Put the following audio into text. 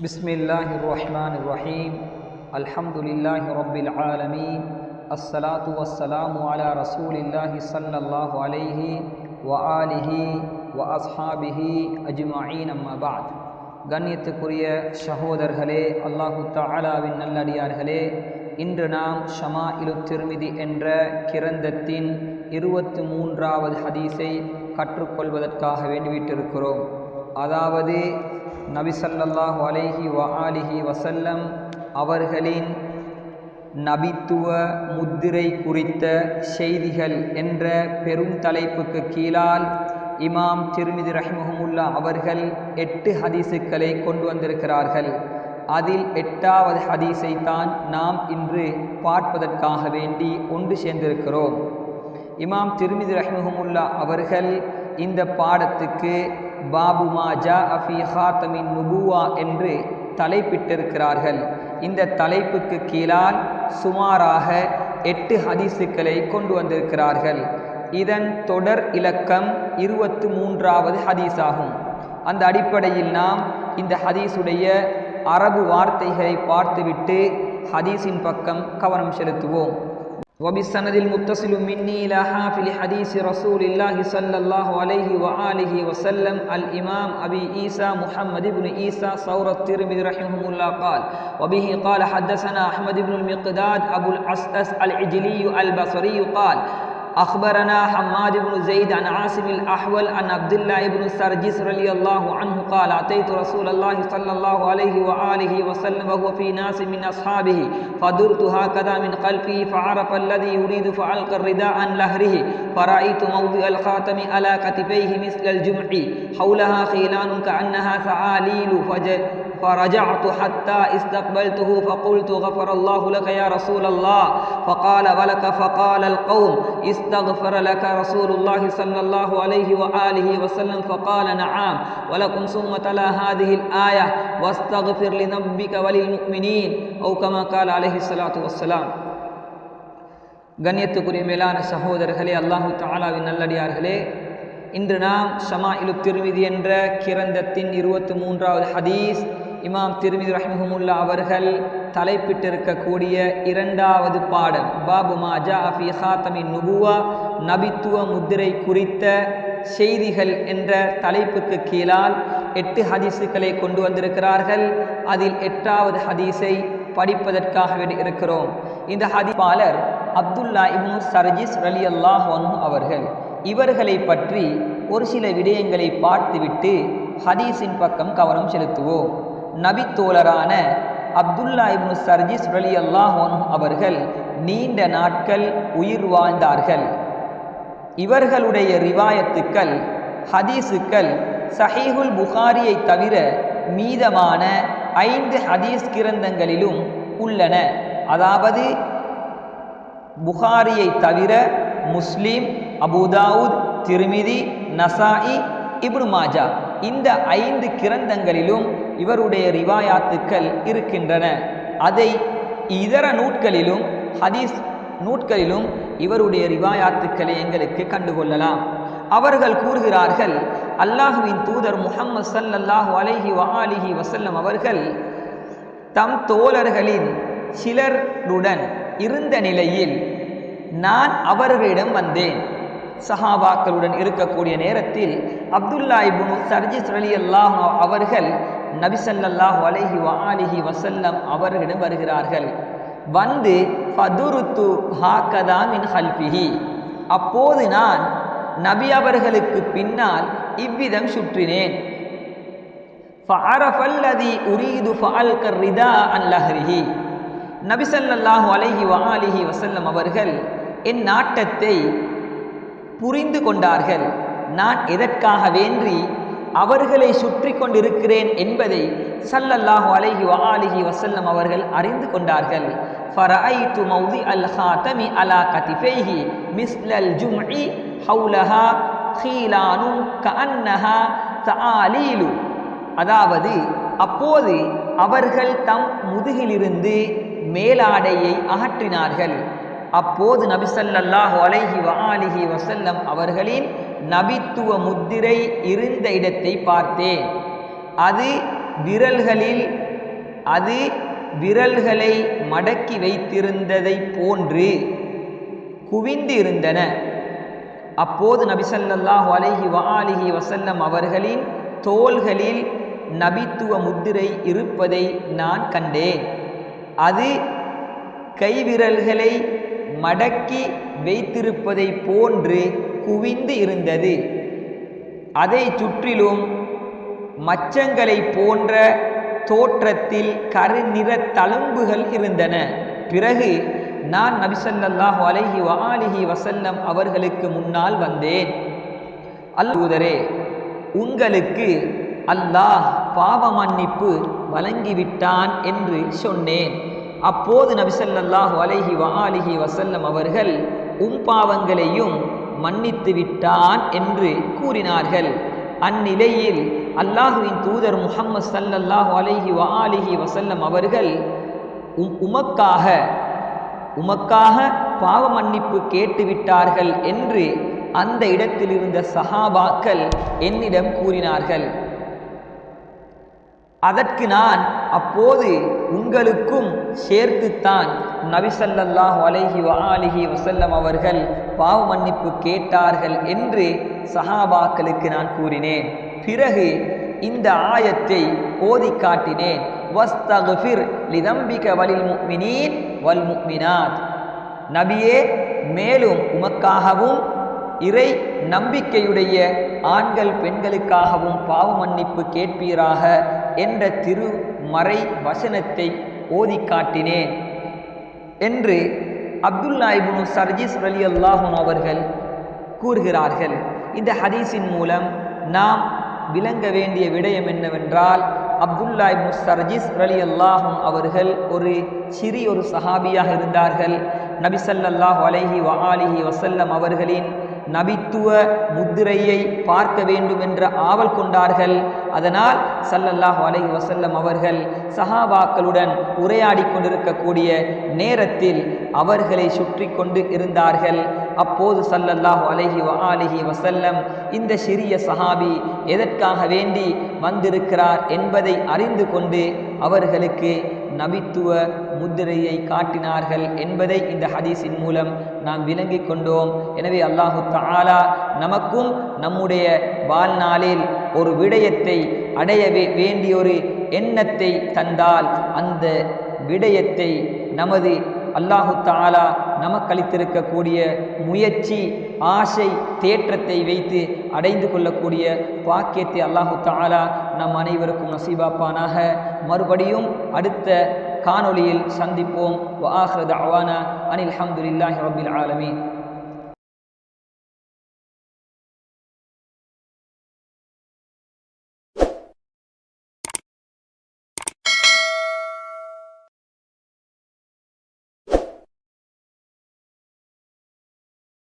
بسم الله الرحمن الرحيم الحمد لله رب العالمين الصلاة والسلام على رسول الله صلى الله عليه وآله وأصحابه أجمعين أما بعد கண்ணியத்துக்குரிய சகோதரர்களே அல்லாஹு தாலாவின் நல்லடியார்களே இன்று நாம் ஷமா இலு திருமிதி என்ற கிரந்தத்தின் இருபத்து மூன்றாவது ஹதீஸை கற்றுக்கொள்வதற்காக வேண்டிவிட்டிருக்கிறோம் அதாவது நபிசல்லாஹு அலேஹி வ ஆலிஹி வசல்லம் அவர்களின் நபித்துவ முத்திரை குறித்த செய்திகள் என்ற பெரும் தலைப்புக்கு கீழால் இமாம் திருமிதி ரஹ்மஹமுல்லா அவர்கள் எட்டு ஹதீஸுக்களை கொண்டு வந்திருக்கிறார்கள். அதில் எட்டாவது ஹதீஸை தான் நாம் இன்று பார்ப்பதற்காக வேண்டி ஒன்று சேர்ந்திருக்கிறோம். இமாம் திருமிதி ரஹ்மஹமுல்லா அவர்கள் இந்த பாடத்துக்கு பாபு மாஜா அஃபி ஹாத்தமின் நுபுவா என்று தலைப்பிட்டிருக்கிறார்கள். இந்த தலைப்புக்கு கீழால் சுமாராக எட்டு ஹதீஸுக்களை கொண்டு வந்திருக்கிறார்கள். இதன் தொடர் இலக்கம் இருபத்து மூன்றாவது ஹதீஸாகும். அந்த அடிப்படையில் நாம் இந்த ஹதீஸுடைய அரபு வார்த்தைகளை பார்த்துவிட்டு ஹதீஸின் பக்கம் கவனம் செலுத்துவோம். وبالسند المتصل مني إلى حافل حديث رسول الله صلى الله عليه وآله وسلم الإمام أبي عيسى محمد بن عيسى ثور الترمذي رحمه الله قال وبه قال حدثنا أحمد بن المقداد أبو الأسأس العجلي البصري قال أخبرنا حماد بن زيد عن عاصم الأحول عن عبد الله بن سرجس رضي الله عنه قال أتيت رسول الله صلى الله عليه وآله وسلم وهو في ناس من أصحابه فدرت هكذا من خلفه فعرف الذي يريد فألقى الرداء عن لهره فرأيت موضع الخاتم على كتفيه مثل الجمع حولها خيلان كأنها ثعاليل فجأ فرجعت حتى استقبلته فقلت غفر الله لك يا رسول الله فقال ولك فقال القوم استغفر لك رسول الله صلى الله عليه وآله وسلم فقال نعم ولكم ثم تلا هذه الآية واستغفر لذنبك وللمؤمنين أو كما قال عليه الصلاة والسلام கண்ணியத்துக்குரிய மேலான சகோதரர்களே அல்லாஹு தாலாவின் நல்லடியார்களே இன்று நாம் ஷமா இலு திருமிதி என்ற கிரந்தத்தின் இருபத்தி மூன்றாவது ஹதீஸ் இமாம் திருமிதி ரஹ்மஹமுல்லா அவர்கள் தலைப்பிட்டிருக்கக்கூடிய இரண்டாவது பாடல். பாபு மாஜா அஃபி ஹாத்தமின் நுபுவா நபித்துவ முத்திரை குறித்த செய்திகள் என்ற தலைப்புக்கு கீழால் எட்டு ஹதீஸுகளை கொண்டு வந்திருக்கிறார்கள். அதில் எட்டாவது ஹதீஸை படிப்பதற்காக இருக்கிறோம். இந்த ஹதிப்பாளர் அப்துல்லா இப்னு சர்ஜிஸ் அலி அல்லாஹ் அவர்கள். இவர்களை பற்றி ஒரு சில விடயங்களை பார்த்துவிட்டு ஹதீஸின் பக்கம் கவனம் செலுத்துவோம். நபித்தோழரான அப்துல்லா இப்னு சர்ஜிஸ் அலி அல்லாஹ் அவர்கள் நீண்ட நாட்கள் உயிர் வாழ்ந்தார்கள். இவர்களுடைய ரிவாயத்துக்கள் ஹதீஸுக்கள் சஹீஹுல் புகாரியை தவிர மீதமான ஐந்து ஹதீஸ் கிரந்தங்களிலும் உள்ளன. அதாவது புகாரியை தவிர முஸ்லீம் அபுதாவுத் திருமிதி நசாயி இப்னு மாஜா. இந்த ஐந்து கிரந்தங்களிலும் இவருடைய ரிவாயாத்துக்கள் இருக்கின்றன. அதை இதர நூட்களிலும் ஹதீஸ் நூட்களிலும் இவருடைய ரிவாயாத்துக்களை எங்களுக்கு கண்டுகொள்ளலாம். அவர்கள் கூறுகிறார்கள் அல்லாஹுவின் தூதர் முகம்மது சல்லல்லாஹு அலஹி வஹாலிஹி வசல்லம் அவர்கள் தம் தோழர்களின் சிலருடன் இருந்த நிலையில் நான் அவர்களிடம் வந்தேன். சஹாபாக்களுடன் இருக்கக்கூடிய நேரத்தில் அப்துல்லா இபுனு சர்ஜிஸ் அலி அல்லாஹ் அவர்கள் நபிசல்லாஹ் அலஹி வாலிஹி வசல்லம் அவர்களிடம் வருகிறார்கள். வந்து ஃபதுருத்து ஹாக்கதா மின் ஹல்பிஹி அப்போது நான் நபி அவர்களுக்கு பின்னால் இவ்விதம் சுற்றினேன். ஃபஅரஃபல்லதி உரீது ஃபஅல்க ரிதா அன் லஹ்ரிஹி. நபி ஸல்லல்லாஹு அலைஹி வசல்லம் அவர்கள் என் நாட்டத்தை புரிந்து கொண்டார்கள். நான் எதற்காக வேண்டி அவர்களை சுற்றி கொண்டிருக்கிறேன் என்பதை சல்லல்லாஹு அலைஹி வஆலிஹி வஸல்லம் அவர்கள் அறிந்து கொண்டார்கள் فرأيت موضع الخاتم على كتفيه مثل الجمع حولها خيلان كأنها تعاليل அதாவது அப்போது அவர்கள் தம் முதுகிலிருந்து மேலாடையை அகற்றினார்கள் அப்போது நபிசல்லாஹு அலைஹி வஆலிஹி வசல்லம் அவர்களின் நபித்துவ முத்திரை இருந்த இடத்தை பார்த்தேன். அது விரல்களில் அது விரல்களை மடக்கி வைத்திருந்ததை போன்று குவிந்து இருந்தன அப்போது நபிசல்லாஹு அலஹி வஆலிஹி வசல்லம் அவர்களின் தோள்களில் நபித்துவ முத்திரை இருப்பதை நான் கண்டேன். அது கைவிரல்களை மடக்கி வைத்திருப்பதை போன்று குவிந்து இருந்தது. அதை சுற்றிலும் மச்சங்களை போன்ற தோற்றத்தில் கருநிற தழும்புகள் இருந்தன. பிறகு நான் நபிசல்லாஹு அலஹி வாலிஹி வசல்லம் அவர்களுக்கு முன்னால் வந்தேன். அல்லூதரே உங்களுக்கு அல்லாஹ் பாவ மன்னிப்பு வழங்கிவிட்டான் என்று சொன்னேன். அப்போது நபிசல்லாஹு அலஹி வாலிஹி வசல்லம் அவர்கள் உம் பாவங்களையும் மன்னித்து விட்டான் என்று கூறினார்கள். அந்நிலையில் அல்லாஹுவின் தூதர் முஹம்மது சல்லல்லாஹு அலைஹி வஆலிஹி வசல்லம் அவர்கள் உம் உமக்காக உமக்காக பாவ மன்னிப்பு கேட்டுவிட்டார்கள் என்று அந்த இடத்தில் இருந்த சஹாபாக்கள் என்னிடம் கூறினார்கள். அதற்கு நான் அப்போது உங்களுக்கும் சேர்த்துத்தான் நபிசல்லாஹ் அலைஹி வஆலிஹி வசல்லம் அவர்கள் பாவ மன்னிப்பு கேட்டார்கள் என்று சஹாபாக்களுக்கு நான் கூறினேன். பிறகு இந்த ஆயத்தை ஓதி காட்டினேன். வஸ்தகுஃபிர் லிதம்பிக வலில் முக்மினீன் வல் முக்மினாத் நபியே மேலும் உமக்காகவும் இறை நம்பிக்கையுடைய ஆண்கள் பெண்களுக்காகவும் பாவ மன்னிப்பு கேட்பீராக என்ற திருமறை வசனத்தை ஓதி காட்டினேன். என்று அப்துல்லா இப்னு சர்ஜிஸ் அலி அல்லாஹூன் அவர்கள் கூறுகிறார்கள். இந்த ஹதீஸின் மூலம் நாம் விளங்க வேண்டிய விடயம் என்னவென்றால் அப்துல்லா இப்னு சர்ஜிஸ் அலி அல்லாஹும் அவர்கள் ஒரு சிறிய ஒரு சஹாபியாக இருந்தார்கள். நபி அலஹி வஹாலிஹி வசல்லம் அவர்களின் நபித்துவ முத்திரையை பார்க்க வேண்டும் என்ற ஆவல் கொண்டார்கள். அதனால் சல்லல்லாஹ் அலை வசல்லம் அவர்கள் சஹாபாக்களுடன் உரையாடி கொண்டிருக்கக்கூடிய நேரத்தில் அவர்களை சுற்றி கொண்டு இருந்தார்கள். அப்போது சல்லல்லாஹு அலஹி அலிஹி வசல்லம் இந்த சிறிய சஹாபி எதற்காக வேண்டி வந்திருக்கிறார் என்பதை அறிந்து கொண்டு அவர்களுக்கு நபித்துவ முத்திரையை காட்டினார்கள் என்பதை இந்த ஹதீஸின் மூலம் நாம் விளங்கிக் கொண்டோம். எனவே அல்லாஹு தாலா நமக்கும் நம்முடைய வாழ்நாளில் ஒரு விடயத்தை அடைய வேண்டிய ஒரு எண்ணத்தை தந்தால் அந்த விடயத்தை நமது அல்லாஹு தாலா நமக்களித்திருக்கக்கூடிய முயற்சி ஆசை தேற்றத்தை வைத்து அடைந்து கொள்ளக்கூடிய பாக்கியத்தை அல்லாஹு தாலா நம் அனைவருக்கும் நசீபாப்பானாக. மறுபடியும் அடுத்த காணொளியில் சந்திப்போம். வ ஆஹிரு அனில் அஹமதுல்லாஹி ரபில் ஆலமீன்.